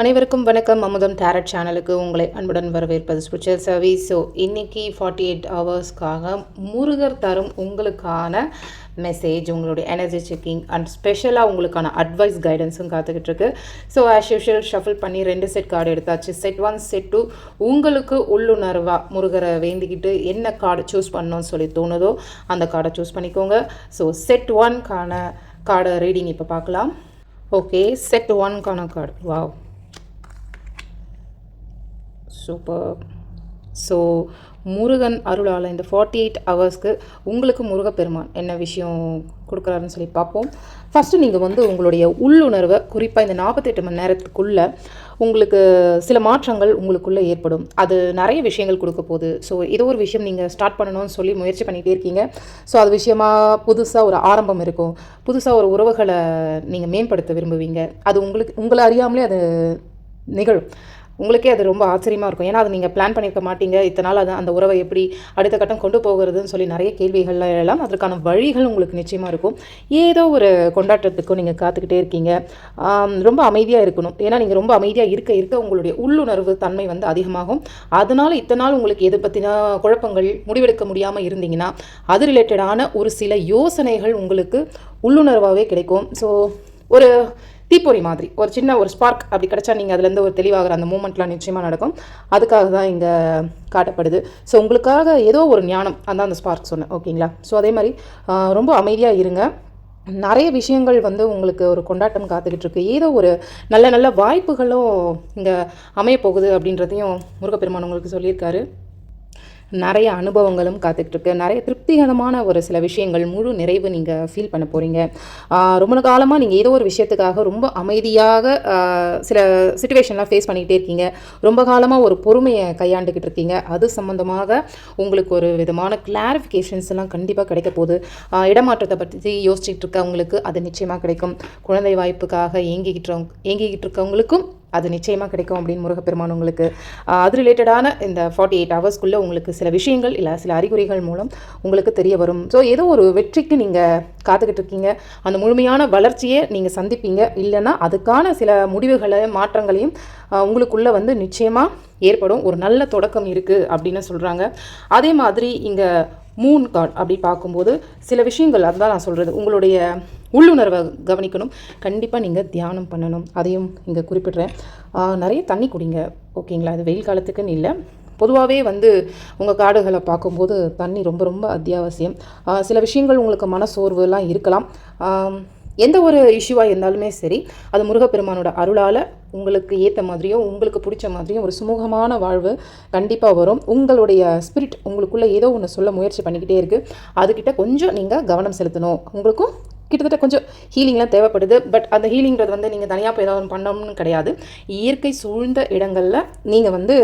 அனைவருக்கும் வணக்கம். அமுதம் டேரட் சேனலுக்கு உங்களை அன்புடன் வரவேற்பது ஸ்பெஷல் சர்வீஸ் ஸோ இன்றைக்கி ஃபார்ட்டி எயிட் ஹவர்ஸ்க்காக முருகர் தரும் உங்களுக்கான மெசேஜ் உங்களுடைய எனர்ஜி செக்கிங் அண்ட் ஸ்பெஷலாக உங்களுக்கான அட்வைஸ் கைடன்ஸும் காத்துக்கிட்டு இருக்கு. ஸோ ஆஸ் யூஷுவல் ஷஃபில் பண்ணி ரெண்டு செட் கார்டு எடுத்தாச்சு. செட் ஒன் செட் டூ உங்களுக்கு உள்ளுணர்வாக முருகரை வேண்டிக்கிட்டு என்ன கார்டு சூஸ் பண்ணணும்னு சொல்லி தோணுதோ அந்த கார்டை சூஸ் பண்ணிக்கோங்க. ஸோ செட் ஒன்க்கான கார்டை ரீடிங் இப்போ பார்க்கலாம். Okay set ஒன்க்கான card wow super so Murugan அருளால் இந்த ஃபார்ட்டி எயிட் ஹவர்ஸ்க்கு உங்களுக்கு முருகப்பெருமான் என்ன விஷயம் கொடுக்குறாருன்னு சொல்லி பார்ப்போம். ஃபஸ்ட்டு நீங்கள் வந்து உங்களுடைய உள்ளுணர்வை குறிப்பாக இந்த நாற்பத்தெட்டு மணி நேரத்துக்குள்ளே உங்களுக்கு சில மாற்றங்கள் உங்களுக்குள்ளே ஏற்படும். அது நிறைய விஷயங்கள் கொடுக்க போகுது. ஸோ ஏதோ ஒரு விஷயம் நீங்கள் ஸ்டார்ட் பண்ணணும்னு சொல்லி முயற்சி பண்ணிகிட்டே இருக்கீங்க. ஸோ அது விஷயமாக புதுசாக ஒரு ஆரம்பம் இருக்கும். புதுசாக ஒரு உறவுகளை நீங்கள் மேம்படுத்த விரும்புவீங்க. அது உங்களுக்கு உங்களை அறியாமலே அது நிகழும். உங்களுக்கே அது ரொம்ப ஆச்சரியமாக இருக்கும். ஏன்னா அது நீங்கள் பிளான் பண்ணியிருக்க மாட்டீங்க. இத்தனை நாள் அது அந்த உறவை எப்படி அடுத்த கட்டம் கொண்டு போகிறதுன்னு சொல்லி நிறைய கேள்விகள்லாம் எல்லாம் அதற்கான வழிகள் உங்களுக்கு நிச்சயமாக இருக்கும். ஏதோ ஒரு கொண்டாட்டத்துக்கும் நீங்கள் காத்துக்கிட்டே இருக்கீங்க. ரொம்ப அமைதியாக இருக்கணும். ஏன்னா நீங்கள் ரொம்ப அமைதியாக இருக்க இருக்க உங்களுடைய உள்ளுணர்வு தன்மை வந்து அதிகமாகும். அதனால் இத்தனை நாள் உங்களுக்கு எது பற்றின குழப்பங்கள் முடிவெடுக்க முடியாமல் இருந்தீங்கன்னா அது ரிலேட்டடான ஒரு சில யோசனைகள் உங்களுக்கு உள்ளுணர்வாகவே கிடைக்கும். ஸோ ஒரு தீப்பொறி மாதிரி. ஒரு சின்ன ஒரு ஸ்பார்க் அப்படி கிடச்சா நீங்கள் அதுலேருந்து ஒரு தெளிவாகிற அந்த மூமெண்ட்லாம் நிச்சயமாக நடக்கும். அதுக்காக தான் இங்கே காட்டப்படுது. ஸோ உங்களுக்காக ஏதோ ஒரு ஞானம். அந்த அந்த ஸ்பார்க் சொன்னேன். ஓகேங்களா? ஸோ அதே மாதிரி ரொம்ப அமைதியாக இருங்க. நிறைய விஷயங்கள் வந்து உங்களுக்கு ஒரு கொண்டாட்டம் காத்துக்கிட்டு இருக்கு ஏதோ ஒரு நல்ல நல்ல வாய்ப்புகளும் இங்கே அமைய போகுது அப்படின்றதையும் முருகப்பெருமான் உங்களுக்கு சொல்லியிருக்காரு. நிறைய அனுபவங்களும் காத்துட்ருக்கு நிறைய திருப்திகரமான ஒரு சில விஷயங்கள் முழு நிறைவு நீங்கள் ஃபீல் பண்ண போகிறீங்க ரொம்ப காலமாக நீங்கள் ஏதோ ஒரு விஷயத்துக்காக ரொம்ப அமைதியாக சில சுச்சுவேஷன்லாம் ஃபேஸ் பண்ணிக்கிட்டே இருக்கீங்க. ரொம்ப காலமாக ஒரு பொறுமையை கையாண்டுக்கிட்டு இருக்கீங்க. அது சம்மந்தமாக உங்களுக்கு ஒரு விதமான கிளாரிஃபிகேஷன்ஸ் எல்லாம் கண்டிப்பாக கிடைக்க போகுது. இடமாற்றத்தை பற்றி யோசிச்சுட்டு இருக்கவங்களுக்கு அது நிச்சயமாக கிடைக்கும். குழந்தை வாய்ப்புக்காக ஏங்கிக்கிட்டு ஏங்கிக்கிட்டு இருக்கவங்களுக்கும் அது நிச்சயமாக கிடைக்கும் அப்படின்னு முருகப்பெருமான் உங்களுக்கு அது ரிலேட்டடான இந்த ஃபார்ட்டி எயிட் ஹவர்ஸ்க்குள்ளே உங்களுக்கு சில விஷயங்கள் இல்லை சில அறிகுறிகள் மூலம் உங்களுக்கு தெரிய வரும். ஸோ ஏதோ ஒரு வெற்றிக்கு நீங்கள் காத்துக்கிட்டு இருக்கீங்க. அந்த முழுமையான வளர்ச்சியை நீங்கள் சந்திப்பீங்க. இல்லைன்னா அதுக்கான சில முடிவுகளை மாற்றங்களையும் உங்களுக்குள்ளே வந்து நிச்சயமாக ஏற்படும். ஒரு நல்ல தொடக்கம் இருக்குது அப்படின்னு சொல்கிறாங்க அதே மாதிரி இங்கே மூன் கார்டு அப்படி பார்க்கும்போது சில விஷயங்கள் அதுதான் நான் சொல்கிறது உங்களுடைய உள்ளுணர்வை கவனிக்கணும். கண்டிப்பாக நீங்கள் தியானம் பண்ணணும். அதையும் இங்கே குறிப்பிடுறேன். நிறைய தண்ணி குடிங்க. ஓகேங்களா? இது வெயில் காலத்துக்குன்னு இல்லை. பொதுவாகவே வந்து உங்கள் காடுகளை பார்க்கும்போது தண்ணி ரொம்ப ரொம்ப அத்தியாவசியம். சில விஷயங்கள் உங்களுக்கு மனசோர்வுலாம் இருக்கலாம். எந்த ஒரு இஷ்யூவாக இருந்தாலுமே சரி அது முருகப்பெருமானோட அருளால் உங்களுக்கு ஏற்ற மாதிரியும் உங்களுக்கு பிடிச்ச மாதிரியும் ஒரு சுமூகமான வாழ்வு கண்டிப்பாக வரும். உங்களுடைய ஸ்பிரிட் உங்களுக்குள்ளே ஏதோ ஒன்று சொல்ல முயற்சி பண்ணிக்கிட்டே இருக்குது அதுக்கிட்ட கொஞ்சம் நீங்கள் கவனம் செலுத்தணும். உங்களுக்கும் கிட்டத்தட்ட கொஞ்சம் ஹீலிங்லாம் தேவைப்படுது. பட் அந்த ஹீலிங்கிறது வந்து நீங்கள் தனியாக போய் ஏதாவது பண்ணணும்னு கிடையாது. இயற்கை சூழ்ந்த இடங்களில் நீங்கள் வந்து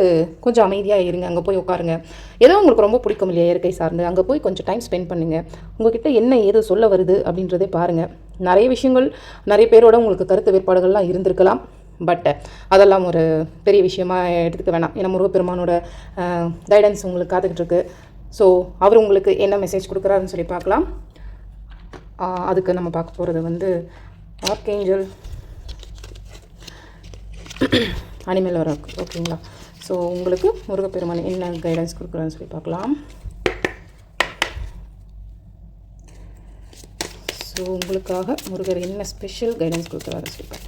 கொஞ்சம் அமைதியாக இருங்க. அங்கே போய் உட்காருங்க. ஏதோ உங்களுக்கு ரொம்ப பிடிக்கும் இல்லையா இயற்கை சார்ந்து. அங்கே போய் கொஞ்சம் டைம் ஸ்பெண்ட் பண்ணுங்கள் உங்ககிட்ட என்ன ஏது சொல்ல வருது அப்படின்றதே பாருங்கள் நிறைய விஷயங்கள் நிறைய பேரோட உங்களுக்கு கருத்து வேறுபாடுகள்லாம் இருந்திருக்கலாம். பட் அதெல்லாம் ஒரு பெரிய விஷயமா எடுத்துக்க வேணாம். ஏன்னா முருகப்பெருமானோட கைடன்ஸ் உங்களுக்கு காத்துக்கிட்டு இருக்கு ஸோ அவர் உங்களுக்கு என்ன மெசேஜ் கொடுக்குறாருன்னு சொல்லி பார்க்கலாம். அதுக்கு நம்ம பார்க்க போகிறது வந்து ஆர்கேஞ்சல் அனிமல் வர ஓகேங்களா ஸோ உங்களுக்கு முருகப்பெருமான் என்ன கைடன்ஸ் கொடுக்குறான்னு சொல்லி பார்க்கலாம். ஸோ உங்களுக்காக முருகர் என்ன ஸ்பெஷல் கைடன்ஸ் கொடுக்குறாரு சொல்லி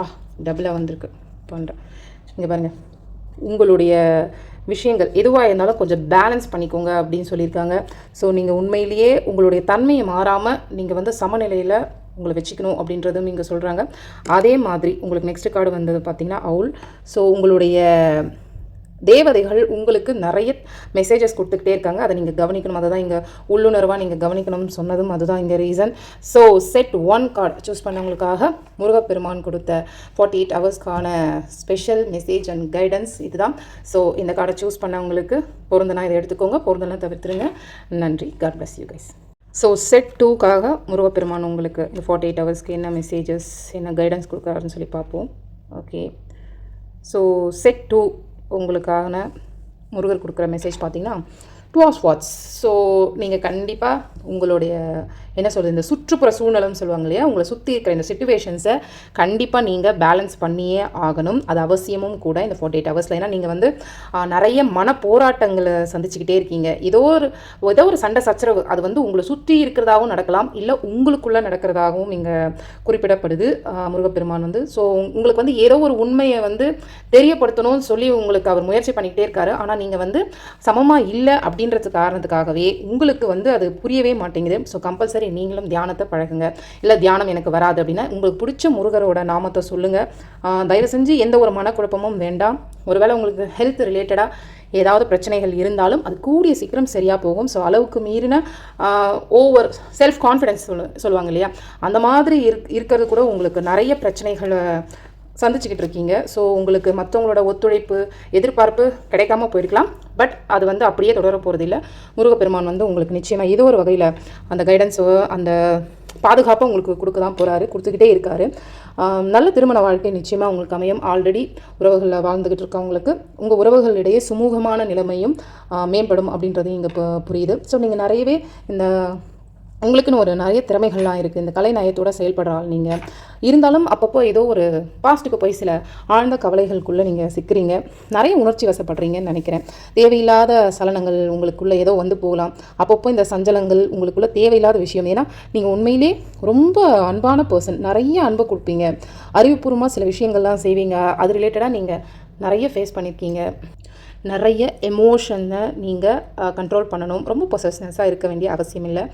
ஆ டபுளாக வந்திருக்கு. பண்ணுறேன் இங்கே பாருங்கள் உங்களுடைய விஷயங்கள் எதுவாக இருந்தாலும் கொஞ்சம் பேலன்ஸ் பண்ணிக்கோங்க அப்படின்னு சொல்லியிருக்காங்க. ஸோ நீங்கள் உண்மையிலேயே உங்களுடைய தன்மையை மாறாமல் நீங்கள் வந்து சமநிலையில் உங்களை வச்சுக்கணும் அப்படின்றதும் இங்கே சொல்கிறாங்க அதே மாதிரி உங்களுக்கு நெக்ஸ்ட் கார்டு வந்தது பார்த்தீங்கன்னா அவுல். ஸோ உங்களுடைய தேவதைகள் உங்களுக்கு நிறைய மெசேஜஸ் கொடுத்துக்கிட்டே இருக்காங்க. அதை நீங்கள் கவனிக்கணும். அதை தான் இங்கே உள்ளுணர்வாக நீங்கள் கவனிக்கணும்னு சொன்னதும் அதுதான் இங்கே reason so set one card choose பண்ணவங்களுக்காக Murugaperuman கொடுத்த ஃபார்ட்டி எயிட் ஹவர்ஸ்க்கான ஸ்பெஷல் மெசேஜ் அண்ட் கைடன்ஸ் இதுதான். ஸோ இந்த கார்டை சூஸ் பண்ணவங்களுக்கு பொருந்தனா இதை எடுத்துக்கோங்க. பொருந்தெல்லாம் தவிர்த்துருங்க. நன்றி. God bless you guys so set டூக்காக Murugaperuman உங்களுக்கு இந்த ஃபார்ட்டி எயிட் ஹவர்ஸ்க்கு என்ன மெசேஜஸ் என்ன கைடன்ஸ் கொடுக்குறாருன்னு சொல்லி பார்ப்போம். ஓகே ஸோ செட் டூ உங்களுக்கான முருகர் கொடுக்குற மெசேஜ் பார்த்தீங்கன்னா வாஸ் வாட்ஸ் ஸோ நீங்கள் கண்டிப்பாக உங்களுடைய என்ன சொல்கிறது இந்த சுற்றுப்புற சூழ்நிலைன்னு சொல்லுவாங்க இல்லையா உங்களை சுற்றி இருக்கிற இந்த சுச்சுவேஷன்ஸை கண்டிப்பாக நீங்கள் பேலன்ஸ் பண்ணியே ஆகணும். அது அவசியமும் கூட இந்த ஃபார்ட்டி எயிட் ஹவர்ஸில் ஏன்னா நீங்கள் வந்து நிறைய மன போராட்டங்களை சந்திச்சுக்கிட்டே இருக்கீங்க. ஏதோ ஒரு ஏதோ ஒரு சண்டை சச்சரவு அது வந்து உங்களை சுற்றி இருக்கிறதாகவும் நடக்கலாம். இல்லை உங்களுக்குள்ளே நடக்கிறதாகவும் இங்கே குறிப்பிடப்படுது முருகப்பெருமான் வந்து. ஸோ உங்களுக்கு வந்து ஏதோ ஒரு உண்மையை வந்து தெரியப்படுத்தணும்னு சொல்லி உங்களுக்கு அவர் முயற்சி பண்ணிக்கிட்டே இருக்காரு. ஆனால் நீங்கள் வந்து சமமாக இல்லை அப்படின்றது காரணத்துக்காகவே உங்களுக்கு வந்து அது புரியவே மாட்டேங்குது. ஸோ கம்பல்சரி நீங்களும் தியானத்தை பழகுங்க. இல்லை தியானம் எனக்கு வராது அப்படின்னா உங்களுக்கு பிடிச்ச முருகரோட நாமத்தை சொல்லுங்கள் தயவு செஞ்சு எந்த ஒரு மனக்குழப்பமும் வேண்டாம். ஒருவேளை உங்களுக்கு ஹெல்த் ரிலேட்டடாக ஏதாவது பிரச்சனைகள் இருந்தாலும் அது கூடிய சீக்கிரம் சரியாக போகும். ஸோ அளவுக்கு மீறின ஓவர் செல்ஃப் கான்ஃபிடென்ஸ் சொல்லு சொல்லுவாங்க இல்லையா? அந்த மாதிரி இருக் இருக்கிறது கூட உங்களுக்கு நிறைய பிரச்சனைகளை சந்திச்சுக்கிட்டு இருக்கீங்க ஸோ உங்களுக்கு மற்றவங்களோட ஒத்துழைப்பு எதிர்பார்ப்பு கிடைக்காம போயிருக்கலாம். பட் அது வந்து அப்படியே தொடர போகிறதில்ல முருகப்பெருமான் வந்து உங்களுக்கு நிச்சயமாக ஏதோ ஒரு வகையில் அந்த கைடன்ஸோ அந்த பாதுகாப்பை உங்களுக்கு கொடுக்க தான் போகிறாரு கொடுத்துக்கிட்டே இருக்காரு. நல்ல திருமண வாழ்க்கை நிச்சயமாக உங்களுக்கு அமையும். ஆல்ரெடி உறவுகளில் வாழ்ந்துக்கிட்டு இருக்கவங்களுக்கு உங்கள் உறவுகளிடையே சுமூகமான நிலைமையும் மேம்படும் அப்படின்றது இங்கே இப்போ புரியுது. ஸோ நீங்கள் நிறையவே இந்த உங்களுக்குன்னு ஒரு நிறைய திறமைகள்லாம் இருக்குது இந்த கலை நயத்தோட நீங்கள் இருந்தாலும் அப்பப்போ ஏதோ ஒரு பாஸ்ட்டுக்கு போய் சில ஆழ்ந்த கவலைகளுக்குள்ளே நீங்கள் சிக்கிறீங்க. நிறைய உணர்ச்சி வசப்படுறீங்கன்னு நினைக்கிறேன். தேவையில்லாத சலனங்கள் உங்களுக்குள்ளே ஏதோ வந்து போகலாம். அப்பப்போ இந்த சஞ்சலங்கள் உங்களுக்குள்ள தேவையில்லாத விஷயம். ஏன்னா நீங்கள் உண்மையிலே ரொம்ப அன்பான பர்சன் நிறைய அன்பை கொடுப்பீங்க. அறிவுபூர்வமாக சில விஷயங்கள்லாம் செய்வீங்க. அது ரிலேட்டடாக நீங்கள் நிறைய ஃபேஸ் பண்ணியிருக்கீங்க நிறைய எமோஷனை நீங்கள் கண்ட்ரோல் பண்ணணும். ரொம்ப பொசஸ்னஸாக இருக்க வேண்டிய அவசியம் இல்லை.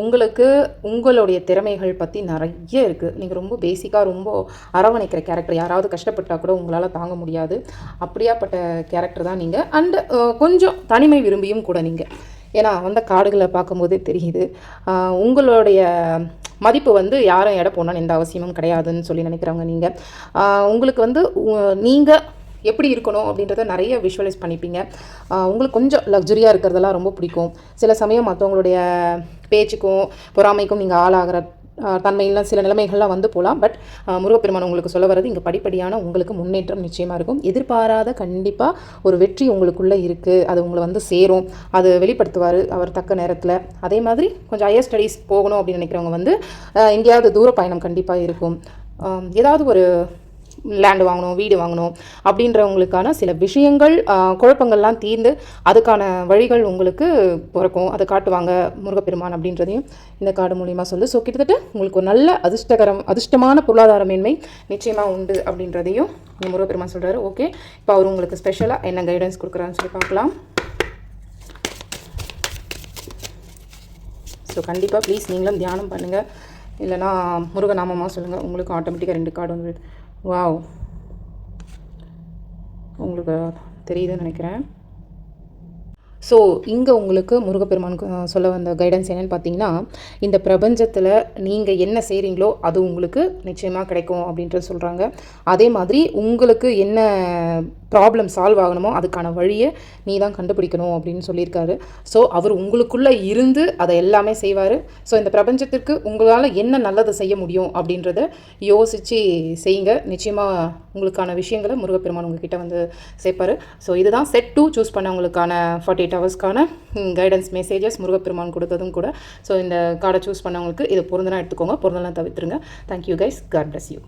உங்களுக்கு உங்களுடைய திறமைகள் பற்றி நிறைய இருக்குது நீங்கள் ரொம்ப பேசிக்காக ரொம்ப அரவணைக்கிற கேரக்டர் யாராவது கஷ்டப்பட்டால் கூட உங்களால் தாங்க முடியாது. அப்படியாப்பட்ட கேரக்டர் தான் நீங்கள் அண்டு கொஞ்சம் தனிமை விரும்பியும் கூட நீங்கள் ஏன்னா வந்த காடுகளை பார்க்கும்போதே தெரியுது. உங்களுடைய மதிப்பு வந்து யாரும் எடை போனாலும் எந்த அவசியமும் கிடையாதுன்னு சொல்லி நினைக்கிறவங்க நீங்கள் உங்களுக்கு வந்து நீங்கள் எப்படி இருக்கணும் அப்படின்றத நிறைய விஷுவலைஸ் பண்ணிப்பீங்க. உங்களுக்கு கொஞ்சம் லக்ஸுரியாக இருக்கிறதெல்லாம் ரொம்ப பிடிக்கும். சில சமயம் மற்றவங்களுடைய பேச்சுக்கும் பொறாமைக்கும் நீங்கள் ஆளாகிற தன்மையெல்லாம் சில நிலைமைகள்லாம் வந்து போகலாம். பட் முருகப்பெருமான் உங்களுக்கு சொல்ல வர்றது இங்கே படிப்படியான உங்களுக்கு முன்னேற்றம் நிச்சயமாக இருக்கும். எதிர்பாராத கண்டிப்பாக ஒரு வெற்றி உங்களுக்குள்ளே இருக்குது அது உங்களை வந்து சேரும். அது வெளிப்படுத்துவார் அவர் தக்க நேரத்தில். அதே மாதிரி கொஞ்சம் ஹையர் ஸ்டடீஸ் போகணும் அப்படின்னு நினைக்கிறவங்க வந்து எங்கேயாவது தூர பயணம் கண்டிப்பாக இருக்கும் ஏதாவது ஒரு லேண்டு வாங்கணும் வீடு வாங்கணும் அப்படின்றவங்களுக்கான சில விஷயங்கள் குழப்பங்கள்லாம் தீர்ந்து அதுக்கான வழிகள் உங்களுக்கு பிறக்கும். அதை காட்டுவாங்க முருகப்பெருமான் அப்படின்றதையும் இந்த கார்டு மூலியமாக சொல்லு. ஸோ கிட்டத்தட்ட உங்களுக்கு ஒரு நல்ல அதிர்ஷ்டகரம் அதிர்ஷ்டமான பொருளாதார மேன்மை நிச்சயமாக உண்டு அப்படின்றதையும் இந்த முருகப்பெருமான் சொல்கிறாரு ஓகே இப்போ அவர் உங்களுக்கு ஸ்பெஷலாக என்ன கைடன்ஸ் கொடுக்குறான்னு சொல்லி பார்க்கலாம். ஸோ கண்டிப்பாக ப்ளீஸ் நீங்களும் தியானம் பண்ணுங்கள் இல்லைனா முருகநாமமாக சொல்லுங்கள் உங்களுக்கு ஆட்டோமேட்டிக்காக ரெண்டு கார்டு வந்துடுது வாவ் உங்களுக்கு தெரியுதுன்னு நினைக்கிறேன். ஸோ இங்கே உங்களுக்கு முருகப்பெருமான் சொல்ல வந்த கைடன்ஸ் என்னன்னு பார்த்தீங்கன்னா இந்த பிரபஞ்சத்தில் நீங்கள் என்ன செய்கிறீங்களோ அது உங்களுக்கு நிச்சயமாக கிடைக்கும் அப்படின்றது சொல்கிறாங்க அதே மாதிரி உங்களுக்கு என்ன ப்ராப்ளம் சால்வ் ஆகணுமோ அதுக்கான வழியை நீ தான் கண்டுபிடிக்கணும் அப்படின்னு சொல்லியிருக்காரு. ஸோ அவர் உங்களுக்குள்ளே இருந்து அதை எல்லாமே செய்வார். ஸோ இந்த பிரபஞ்சத்திற்கு உங்களால் என்ன நல்லதை செய்ய முடியும் அப்படின்றத யோசித்து செய்யுங்க. நிச்சயமாக உங்களுக்கான விஷயங்களை முருகப்பெருமான் உங்ககிட்ட வந்து சேர்ப்பார். ஸோ இதுதான் செட் டூ சூஸ் பண்ணவங்களுக்கான ஃபார்ட்டி எயிட் ஹவர்ஸ்க்கான கைடன்ஸ் மெசேஜஸ் முருகப்பெருமான் கொடுத்ததும் கூட. ஸோ இந்த கார்டை சூஸ் பண்ணவங்களுக்கு இது பொருந்தனா எடுத்துக்கோங்க. பொருந்தலாம் தவிர்த்துருங்க. Thank you guys God bless you